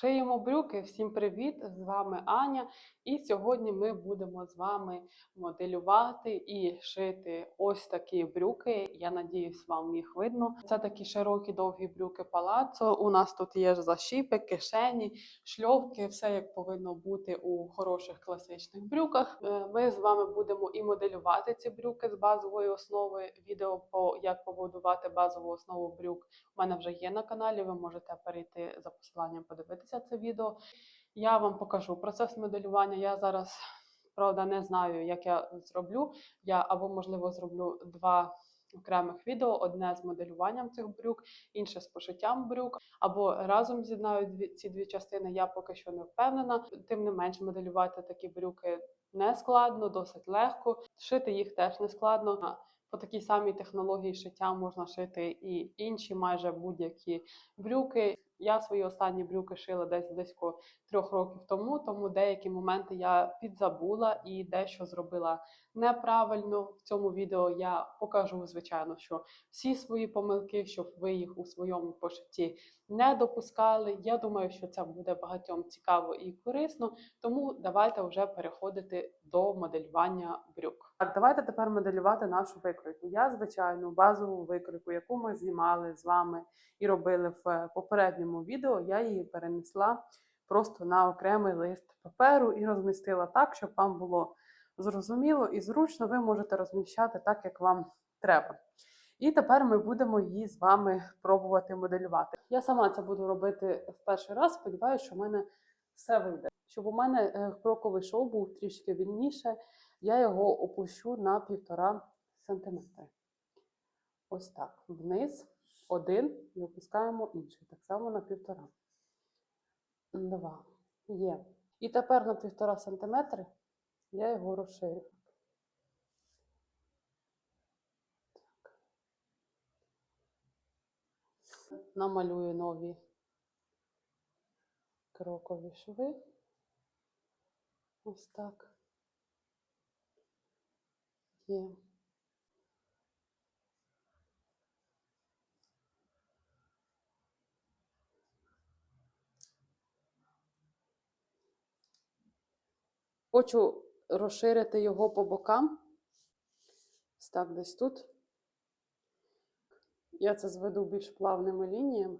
Шиємо брюки. Всім привіт! З вами Аня. І сьогодні ми будемо з вами моделювати і шити ось такі брюки. Я надіюсь, вам їх видно. Це такі широкі довгі брюки палацо. У нас тут є защіпи, кишені, шльовки, все як повинно бути у хороших класичних брюках. Е, Ми з вами будемо і моделювати ці брюки з базової основи. Відео по як побудувати базову основу брюк у мене вже є на каналі. Ви можете перейти за посиланням, подивитися це відео. Я вам покажу процес моделювання. Я зараз правда не знаю, як я зроблю. Я або можливо зроблю два. Окремих відео одне з моделюванням цих брюк, інше з пошиттям брюк, або разом з'єднаю ці дві частини. Я поки що не впевнена. Тим не менш, моделювати такі брюки не складно, досить легко. Шити їх теж не складно. По такій самій технології шиття можна шити і інші майже будь-які брюки. Я свої останні брюки шила десь близько трьох років тому, тому деякі моменти я підзабула і дещо зробила неправильно. В цьому відео я покажу, звичайно, що всі свої помилки, щоб ви їх у своєму пошитті не допускали. Я думаю, що це буде багатьом цікаво і корисно. Тому давайте вже переходити до моделювання брюк. Так, давайте тепер моделювати нашу викройку. Я звичайну базову викройку, яку ми знімали з вами і робили в попередньому відео, я її перенесла просто на окремий лист паперу і розмістила так, щоб вам було зрозуміло і зручно. Ви можете розміщати так, як вам треба. І тепер ми будемо її з вами пробувати моделювати. Я сама це буду робити в перший раз. Сподіваюся, що в мене все вийде. Щоб у мене е, кроковий шов був трішки вільніше, я його опущу на півтора сантиметри. Ось так. Вниз один і опускаємо інший. Так само на півтора. Два. Є. І тепер на півтора сантиметри я його розширю. Намалюю нові крокові шви. Ось так. Є. Хочу розширити його по бокам. Ось так, десь тут. Я це зведу більш плавними лініями.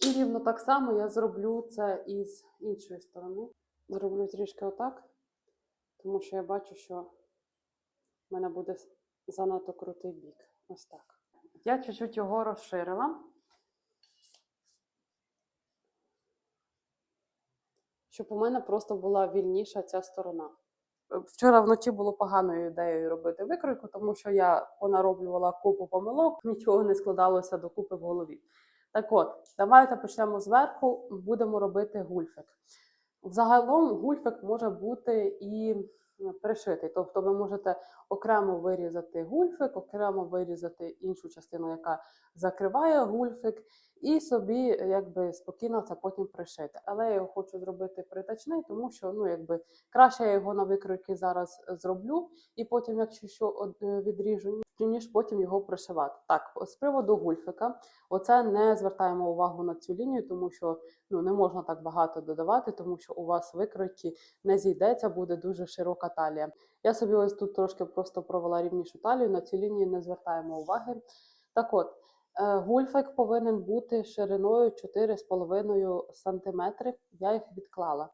І рівно так само я зроблю це і з іншої сторони. Зроблю трішки отак, тому що я бачу, що в мене буде занадто крутий бік. Ось так. Я чуть-чуть його розширила, щоб у мене просто була вільніша ця сторона. Вчора вночі було поганою ідеєю робити викройку, тому що я понароблювала купу помилок, нічого не складалося докупи в голові. Так от, давайте почнемо зверху, будемо робити гульфик. Взагалом гульфик може бути і пришитий. Тобто ви можете окремо вирізати гульфик, окремо вирізати іншу частину, яка закриває гульфик, і собі якби спокійно це потім пришити. Але я його хочу зробити притачний, тому що ну, якби, краще я його на викройки зараз зроблю, і потім, якщо що е, відріжу, ніж потім його пришивати. Так, з приводу гульфика, оце не звертаємо увагу на цю лінію, тому що ну, не можна так багато додавати, тому що у вас викройки не зійдеться, буде дуже широка талія. Я собі ось тут трошки просто провела рівнішу талію, на цю лінію не звертаємо уваги. Так от, е, гульфик повинен бути шириною 4,5 см. Я їх відклала.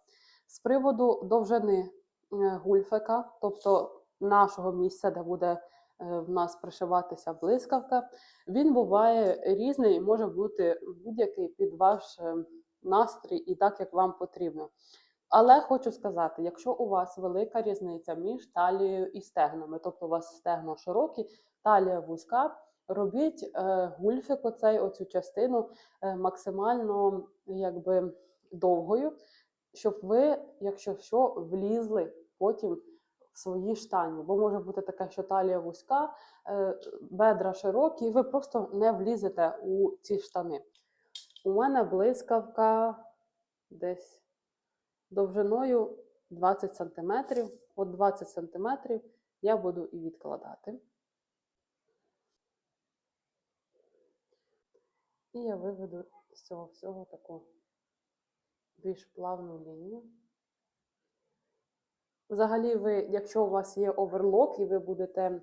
З приводу довжини е, гульфика, тобто нашого місця, де буде е, в нас пришиватися блискавка, він буває різний і може бути будь-який під ваш настрій і так, як вам потрібно. Але хочу сказати, якщо у вас велика різниця між талією і стегнами, тобто у вас стегна широкі, талія вузька, робіть е, гульфик, оцей, оцю частину е, максимально якби, довгою, щоб ви, якщо що, влізли потім в свої штані. Бо може бути таке, що талія вузька, е, бедра широкі, і ви просто не влізете у ці штани. У мене блискавка десь довжиною 20 см. От 20 см я буду і відкладати. І я виведу з цього всього таку більш плавну лінію. Взагалі, ви, якщо у вас є оверлок, і ви будете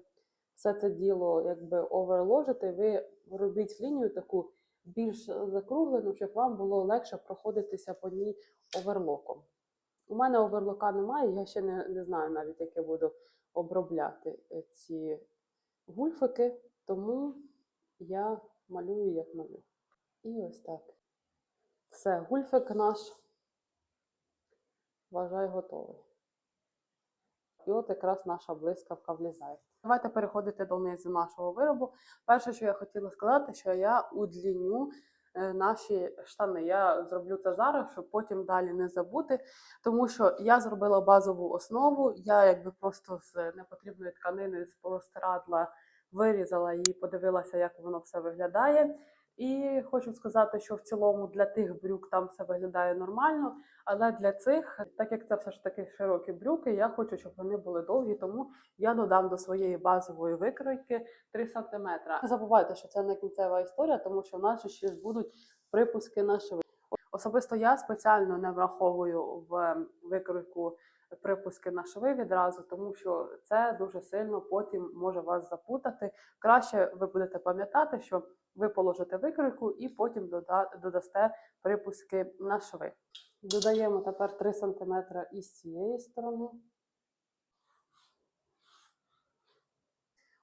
все це діло якби оверложити, ви робіть лінію таку більш закруглену, щоб вам було легше проходитися по ній оверлоком. У мене оверлока немає, я ще не, не знаю навіть, як я буду обробляти е, ці гульфики, тому я малюю як малюю. І ось так. Все, гульфик наш, вважай, готовий. І от якраз наша блискавка влізає. Давайте переходити до низу нашого виробу. Перше, що я хотіла сказати, що я удліню наші штани. Я зроблю це зараз, щоб потім далі не забути. Тому що я зробила базову основу, я якби просто з непотрібної тканини з полостирадла вирізала її, подивилася, як воно все виглядає. І хочу сказати, що в цілому для тих брюк там все виглядає нормально, але для цих, так як це все ж таки широкі брюки, я хочу, щоб вони були довгі, тому я додам до своєї базової викройки 3 см. Не забувайте, що це не кінцева історія, тому що в нас ще будуть припуски на шви. Особисто я спеціально не враховую в викройку припуски на шви відразу, тому що це дуже сильно потім може вас запутати. Краще ви будете пам'ятати, що ви положите викройку і потім додасте припуски на шви. Додаємо тепер 3 см із цієї сторони.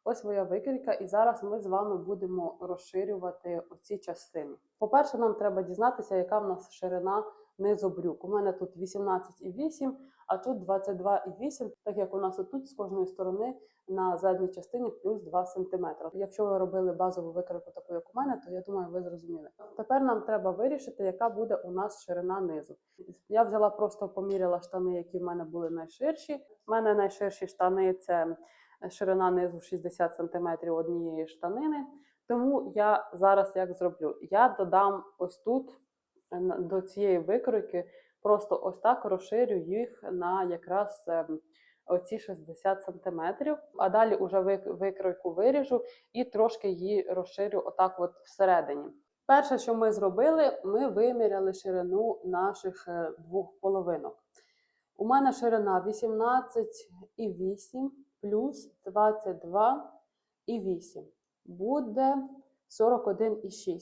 Ось моя викрійка, і зараз ми з вами будемо розширювати оці частини. По-перше, нам треба дізнатися, яка в нас ширина низу брюк. У мене тут 18,8, а тут 22,8, так як у нас отут з кожної сторони на задній частині плюс 2 см. Якщо ви робили базову викройку таку, як у мене, то я думаю, ви зрозуміли. Тепер нам треба вирішити, яка буде у нас ширина низу. Я взяла просто поміряла штани, які в мене були найширші. У мене найширші штани це ширина низу 60 см однієї штанини. Тому я зараз як зроблю? Я додам ось тут е, до цієї викройки, просто ось так розширю їх на якраз ем, оці 60 см, а далі уже викройку виріжу і трошки її розширю отак от всередині. Перше, що ми зробили, ми виміряли ширину наших е, двох половинок. У мене ширина 18,8 плюс 22,8 буде 41,6.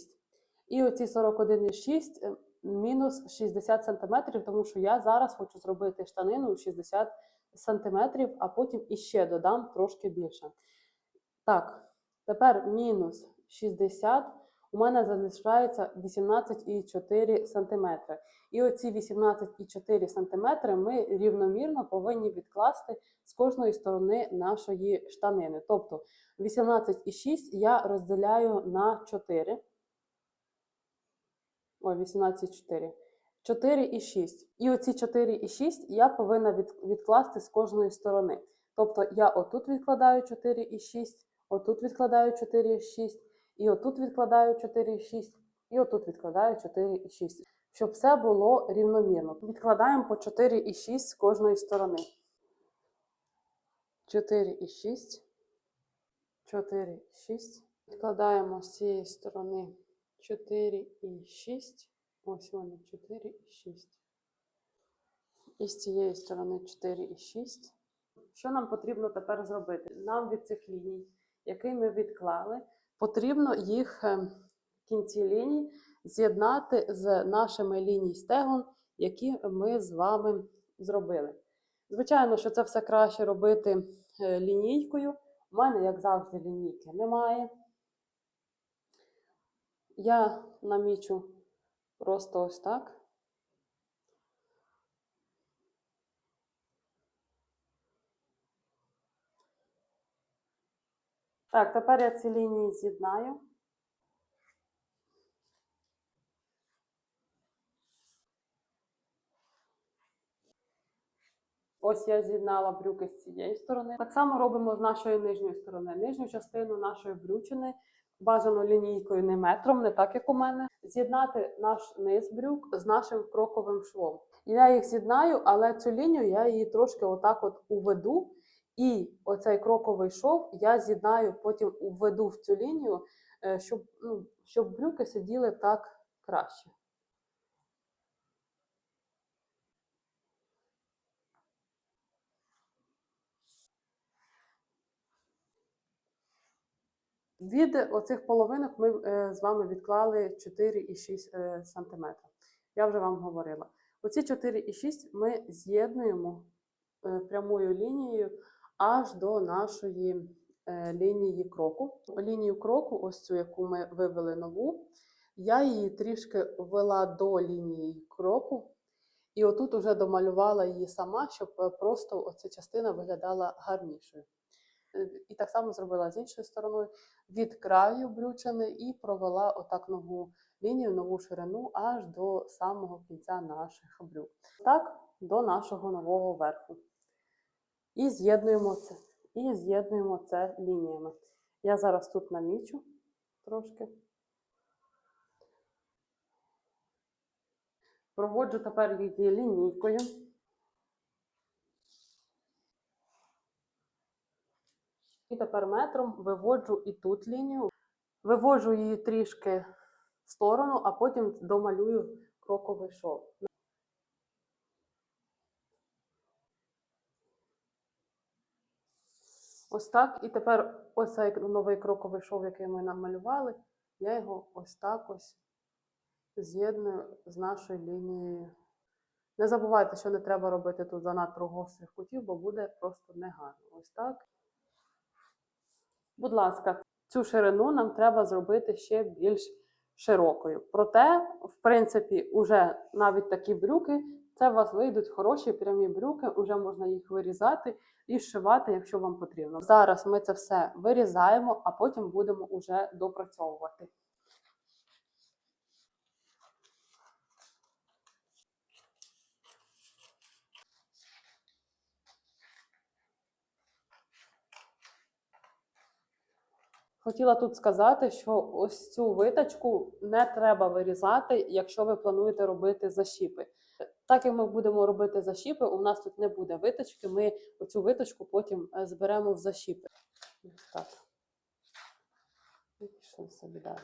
І оці 41,6 е, мінус 60 см, тому що я зараз хочу зробити штанину 60 см, а потім іще додам трошки більше. Так, тепер мінус 60 у мене залишається 18,4 см. І оці 18,4 см ми рівномірно повинні відкласти з кожної сторони нашої штанини. Тобто 18,6 я розділяю на 4. Ой, 18,4. 4,6. І оці 4,6 я повинна відкласти з кожної сторони. Тобто я отут відкладаю 4,6, отут відкладаю 4,6, і отут відкладаю 4,6, і отут відкладаю 4,6. Щоб все було рівномірно. Відкладаємо по 4,6 з кожної сторони. 4,6. 4,6. Відкладаємо з цієї сторони 4,6. Ось вони 4,6. І з цієї сторони 4,6. Що нам потрібно тепер зробити? Нам від цих ліній, які ми відклали, потрібно їх е, в кінці ліній з'єднати з нашими ліній стегон, які ми з вами зробили. Звичайно, що це все краще робити е, лінійкою. У мене, як завжди, лінійки немає. Я намічу просто ось так. Так, тепер я ці лінії з'єднаю. Ось я з'єднала брюки з цієї сторони. Так само робимо з нашої нижньої сторони. Нижню частину нашої брючини бажано лінійкою, не метром, не так як у мене. З'єднати наш низ брюк з нашим кроковим швом. Я їх з'єднаю, але цю лінію я її трошки отак от уведу. І оцей кроковий шов я з'єднаю, потім введу в цю лінію е, щоб, ну, щоб брюки сиділи так краще. Від оцих половинок ми е, з вами відклали 4,6 е, см. Я вже вам говорила. Оці 4,6 ми з'єднуємо е, прямою лінією аж до нашої лінії кроку. Лінію кроку, ось цю, яку ми вивели нову, я її трішки ввела до лінії кроку. І отут уже домалювала її сама, щоб просто оця частина виглядала гарнішою. Е, І так само зробила з іншою стороною від краю брючини і провела отак нову лінію, нову ширину аж до самого кінця наших брюк. Так, до нашого нового верху. І з'єднуємо це. І з'єднуємо це лініями. Я зараз тут намічу трошки. Проводжу тепер її лінійкою. І тепер метром виводжу і тут лінію, виводжу її трішки в сторону, а потім домалюю кроковий шов. Ось так. І тепер ось цей новий кроковий шов, який ми намалювали, я його ось так ось з'єдную з нашою лінією. Не забувайте, що не треба робити тут занадто гострих кутів, бо буде просто негарно. Ось так. Будь ласка, цю ширину нам треба зробити ще більш широкою. Проте, в принципі, уже навіть такі брюки, це у вас вийдуть хороші прямі брюки, вже можна їх вирізати і зшивати, якщо вам потрібно. Зараз ми це все вирізаємо, а потім будемо уже допрацьовувати. Хотіла тут сказати, що ось цю виточку не треба вирізати, якщо ви плануєте робити защіпи. Так як ми будемо робити защіпи, у нас тут не буде виточки, ми оцю виточку потім е, зберемо в защіпи. Так. Далі.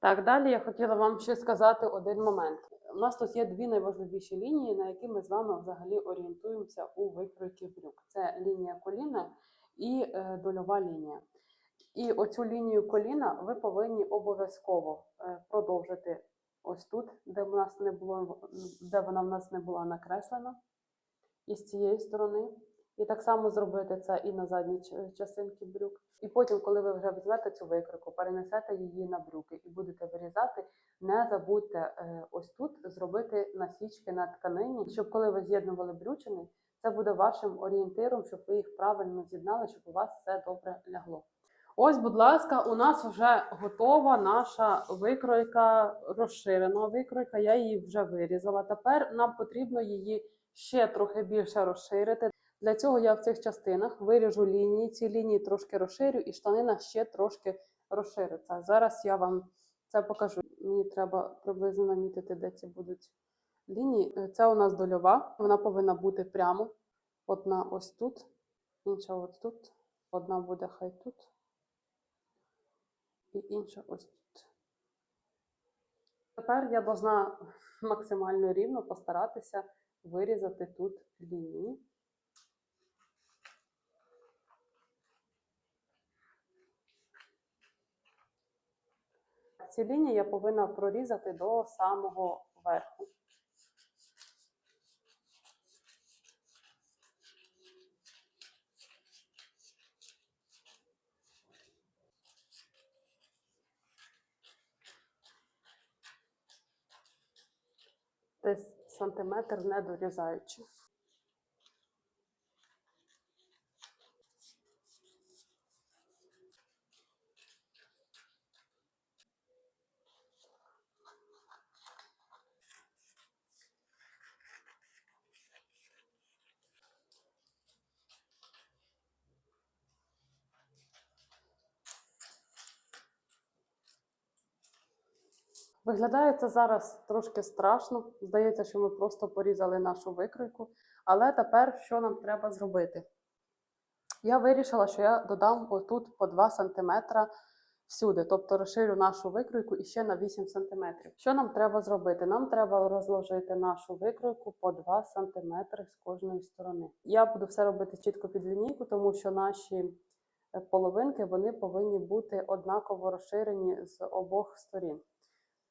Так, далі я хотіла вам ще сказати один момент. У нас тут є дві найважливіші лінії, на які ми з вами взагалі орієнтуємося у викройці брюк. Це лінія коліна і е, дольова лінія. І оцю лінію коліна ви повинні обов'язково е, продовжити ось тут, де в нас не було, де вона в нас не була накреслена, і з цієї сторони. І так само зробити це і на задній частинці брюк. І потім, коли ви вже візьмете цю викрику, перенесете її на брюки і будете вирізати, не забудьте е, ось тут зробити насічки на тканині, щоб коли ви з'єднували брючини, це буде вашим орієнтиром, щоб ви їх правильно з'єднали, щоб у вас все добре лягло. Ось, будь ласка, у нас вже готова наша викройка, розширена викройка. Я її вже вирізала. Тепер нам потрібно її ще трохи більше розширити. Для цього я в цих частинах виріжу лінії, ці лінії трошки розширю, і штанина ще трошки розшириться. Зараз я вам це покажу. Мені треба приблизно намітити, де ці будуть лінії. Це у нас дольова, вона повинна бути прямо. Одна ось тут, інша ось тут, одна буде хай тут і інша ось тут. Тепер я должна максимально рівно постаратися вирізати тут лінії. Ці лінії я повинна прорізати до самого верху. Десь сантиметр не дорізаючи. Виглядає це зараз трошки страшно. Здається, що ми просто порізали нашу викройку. Але тепер що нам треба зробити? Я вирішила, що я додам отут по 2 см всюди, тобто розширю нашу викройку іще на 8 см. Що нам треба зробити? Нам треба розложити нашу викройку по 2 см з кожної сторони. Я буду все робити чітко під лінійку, тому що наші е, половинки вони повинні бути однаково розширені з обох сторін.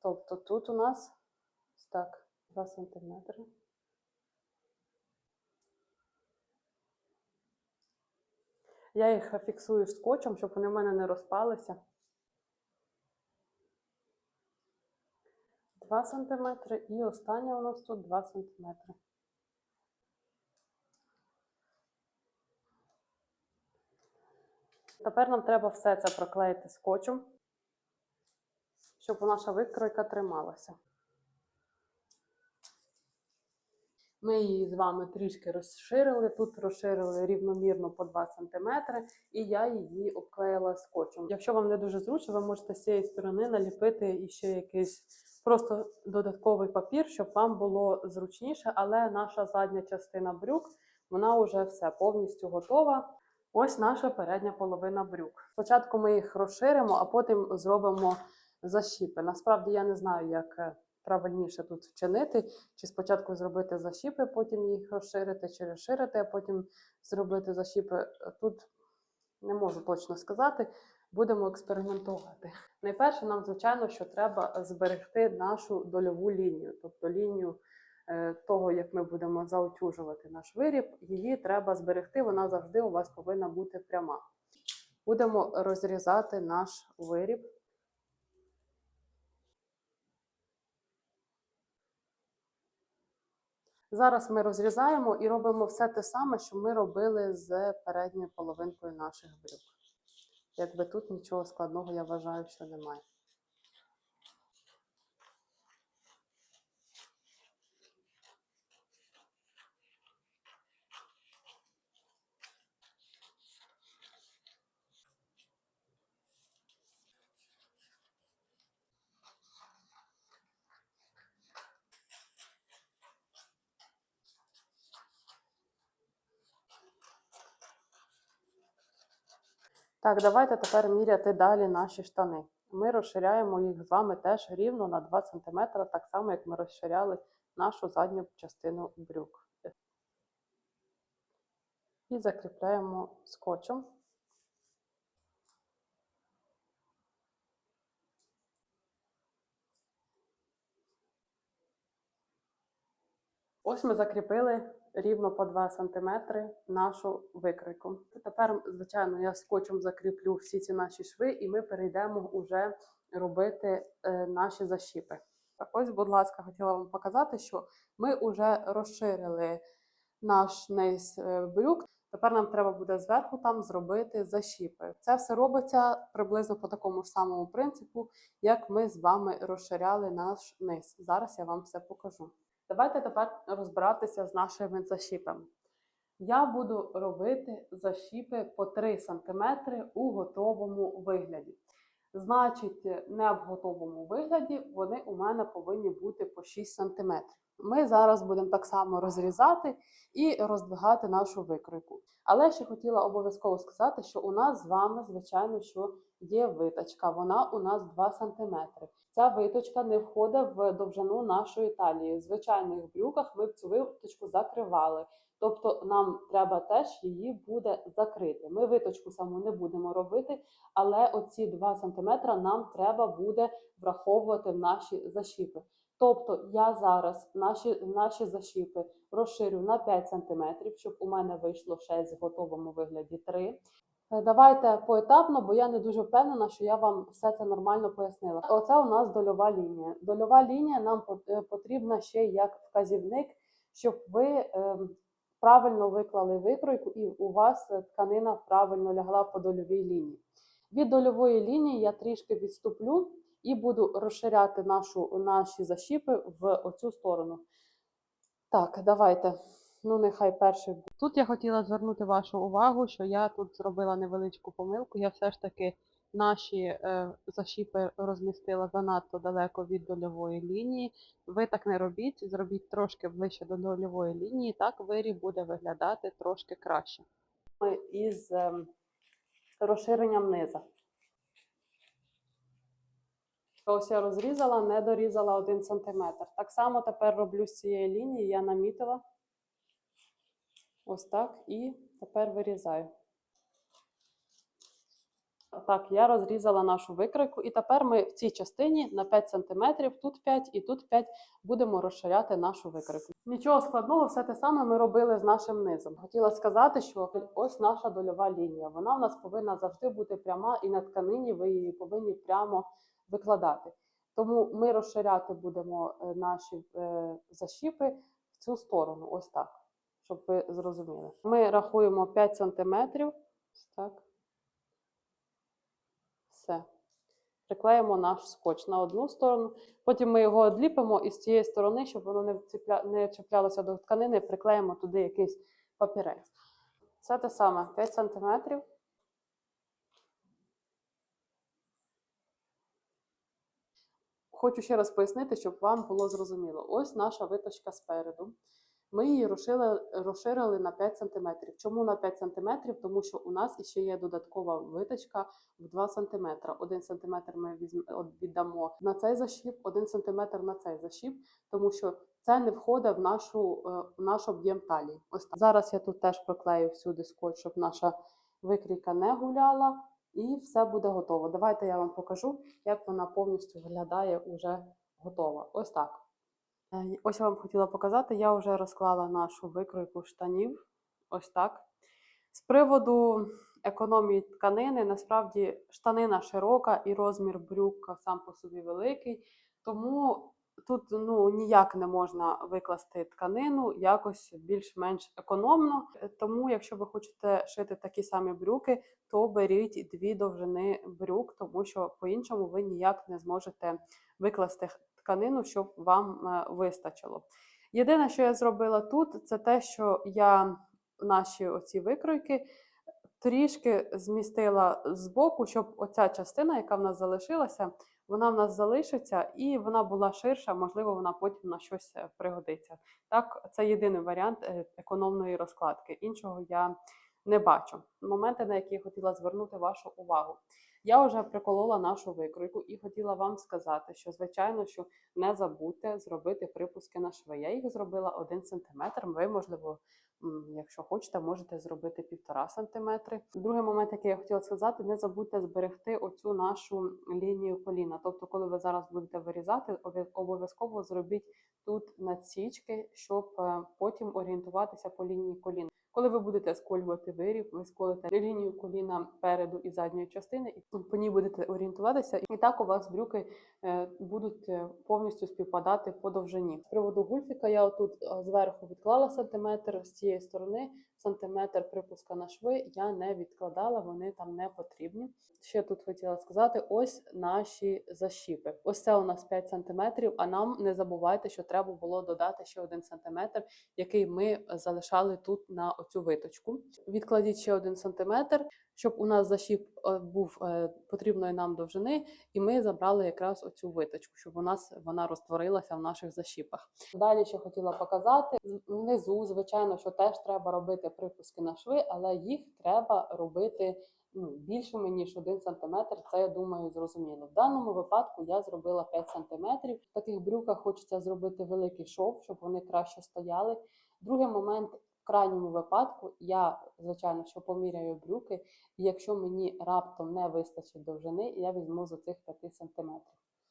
Тобто тут у нас так 2 см. Я їх фіксую скотчем, щоб вони в мене не розпалися. 2 см і остання у нас тут 2 см. Тепер нам треба все це проклеїти скотчем, щоб наша викройка трималася. Ми її з вами трішки розширили. Тут розширили рівномірно по 2 см, і я її обклеїла скотчем. Якщо вам не дуже зручно, ви можете з цієї сторони наліпити іще якийсь просто додатковий папір, щоб вам було зручніше, але наша задня частина брюк, вона вже все повністю готова. Ось наша передня половина брюк. Спочатку ми їх розширимо, а потім зробимо защіпи. Насправді я не знаю, як е, правильніше тут вчинити, чи спочатку зробити защіпи, потім їх розширити, чи розширити, а потім зробити защіпи. Тут не можу точно сказати. Будемо експериментувати. Найперше, нам, звичайно, що треба зберегти нашу дольову лінію, тобто лінію е, того, як ми будемо заутюжувати наш виріб, її треба зберегти, вона завжди у вас повинна бути пряма. Будемо розрізати наш виріб. Зараз ми розрізаємо і робимо все те саме, що ми робили з передньою половинкою наших брюк. Якби тут нічого складного, я вважаю, що немає. Так, давайте тепер міряти далі наші штани. Ми розширяємо їх з вами теж рівно на 2 см, так само, як ми розширяли нашу задню частину брюк. І закріпляємо скотчем. Ось ми закріпили рівно по 2 см нашу викройку. Тепер, звичайно, я скотчем закріплю всі ці наші шви, і ми перейдемо вже робити е, наші защіпи. Ось, будь ласка, хотіла вам показати, що ми вже розширили наш низ е, брюк. Тепер нам треба буде зверху там зробити защіпи. Це все робиться приблизно по такому ж самому принципу, як ми з вами розширяли наш низ. Зараз я вам все покажу. Давайте тепер розбиратися з нашими защіпами. Я буду робити защіпи по 3 см у готовому вигляді. Значить, не в готовому вигляді вони у мене повинні бути по 6 см. Ми зараз будемо так само розрізати і роздвигати нашу викройку. Але ще хотіла обов'язково сказати, що у нас з вами, звичайно, що є виточка. Вона у нас 2 см. Ця виточка не входить в довжину нашої талії. В звичайних брюках ми б цю виточку закривали. Тобто нам треба теж її буде закрити. Ми виточку саму не будемо робити, але оці 2 см нам треба буде враховувати в наші защіпи. Тобто я зараз наші, наші защіпи розширю на 5 см, щоб у мене вийшло 6 в готовому вигляді 3. Е, Давайте поетапно, бо я не дуже впевнена, що я вам все це нормально пояснила. Оце у нас дольова лінія. Дольова лінія нам е, потрібна ще як вказівник, щоб ви е, правильно виклали викройку і у вас тканина правильно лягла по дольовій лінії. Від дольової лінії я трішки відступлю і буду розширяти нашу, наші защіпи в оцю сторону. Так, давайте. Ну, нехай перший. буде. Тут я хотіла звернути вашу увагу, що я тут зробила невеличку помилку. Я все ж таки наші е, защіпи розмістила занадто далеко від дольової лінії. Ви так не робіть, зробіть трошки ближче до дольової лінії, так виріб буде виглядати трошки краще. Ми із ем, розширенням низа. Ось я розрізала, не дорізала 1 см. Так само тепер роблю з цієї лінії, я намітила. Ось так. І тепер вирізаю. Так, я розрізала нашу викройку, і тепер ми в цій частині на 5 см, тут 5 і тут 5 будемо розширяти нашу викройку. Нічого складного, все те саме ми робили з нашим низом. Хотіла сказати, що ось наша дольова лінія. Вона в нас повинна завжди бути пряма, і на тканині ви її повинні прямо викладати. Тому ми розширяти будемо е, наші е, защіпи в цю сторону, ось так, щоб ви зрозуміли. Ми рахуємо 5 см. Так. Все. Приклеїмо наш скотч на одну сторону. Потім ми його одліпимо і з цієї сторони, щоб воно не, вцепля... не чіплялося до тканини, приклеїмо туди якийсь папірець. Все те саме 5 см. Хочу ще раз пояснити, щоб вам було зрозуміло. Ось наша виточка спереду. Ми її розширили, розширили на 5 см. Чому на 5 см? Тому що у нас ще є додаткова виточка в 2 см. 1 см ми віддамо на цей защіп, 1 см на цей защіп, тому що це не входить в, нашу, е, в наш об'єм талії. Ось так. Зараз я тут теж проклею всюди скотч, щоб наша викрійка не гуляла, і все буде готово. Давайте я вам покажу, як вона повністю виглядає уже готова. Ось так. Е, Ось я вам хотіла показати, я вже розклала нашу викройку штанів. Ось так. З приводу економії тканини, насправді штанина широка і розмір брюка сам по собі великий. Тому тут ну, ніяк не можна викласти тканину якось більш-менш економно. Е, Тому, якщо ви хочете шити такі самі брюки, то беріть дві довжини брюк, тому що по-іншому ви ніяк не зможете викласти тканину, щоб вам е, вистачило. Єдине, що я зробила тут, це те, що я наші оці викройки трішки змістила з боку, щоб оця частина, яка в нас залишилася, вона в нас залишиться і вона була ширша, можливо, вона потім на щось е, пригодиться. Так, це єдиний варіант е, економної розкладки. Іншого я не бачу. Моменти, на які я хотіла звернути вашу увагу. Я вже приколола нашу викройку і хотіла вам сказати, що звичайно, що не забудьте зробити припуски на шви. Я їх зробила 1 см. Ви, можливо, якщо хочете, можете зробити 1,5 см. Другий момент, який я хотіла сказати, не забудьте зберегти оцю нашу лінію коліна. Тобто, коли ви зараз будете вирізати, обов'язково зробіть тут надсічки, щоб е, потім орієнтуватися по лінії коліна. Коли ви будете сколювати виріб, ви сколите лінію коліна переду і задньої частини, і по ній будете орієнтуватися, і так у вас брюки е, будуть е, повністю співпадати по довжині. З приводу гульфіка я отут е, зверху відклала сантиметр, з цієї сторони сантиметр припуска на шви я не відкладала, вони там не потрібні. Ще тут хотіла сказати: ось наші защіпи. Ось це у нас 5 сантиметрів. А нам не забувайте, що треба було додати ще 1 сантиметр, який ми залишали тут на оцю виточку. Відкладіть ще 1 сантиметр, щоб у нас защіп е, був е, потрібної нам довжини, і ми забрали якраз оцю виточку, щоб у нас вона розтворилася в наших защіпах. Далі ще хотіла показати внизу, звичайно, що теж треба робити припуски на шви, але їх треба робити ну, більшими ніж 1 см. Це я думаю зрозуміло. В даному випадку я зробила 5 см. В таких брюках хочеться зробити великий шов, щоб вони краще стояли. Другий момент. Крайньому випадку я, звичайно, що поміряю брюки, і якщо мені раптом не вистачить довжини, я візьму за цих 5 см.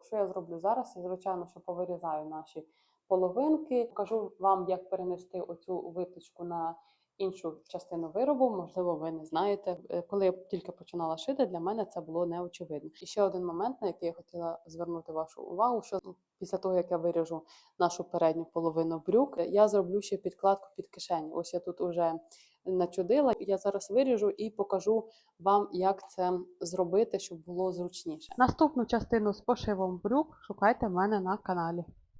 Що я зроблю зараз? Я, звичайно, що повирізаю наші половинки. Покажу вам, як перенести оцю виточку на іншу частину виробу. Можливо, ви не знаєте. Е, Коли я тільки починала шити, для мене це було неочевидно. І ще один момент, на який я хотіла звернути вашу увагу, що після того, як я виріжу нашу передню половину брюк, я зроблю ще підкладку під кишеню. Ось я тут уже начудила. Я зараз виріжу і покажу вам, як це зробити, щоб було зручніше. Наступну частину з пошивом брюк шукайте в мене на каналі.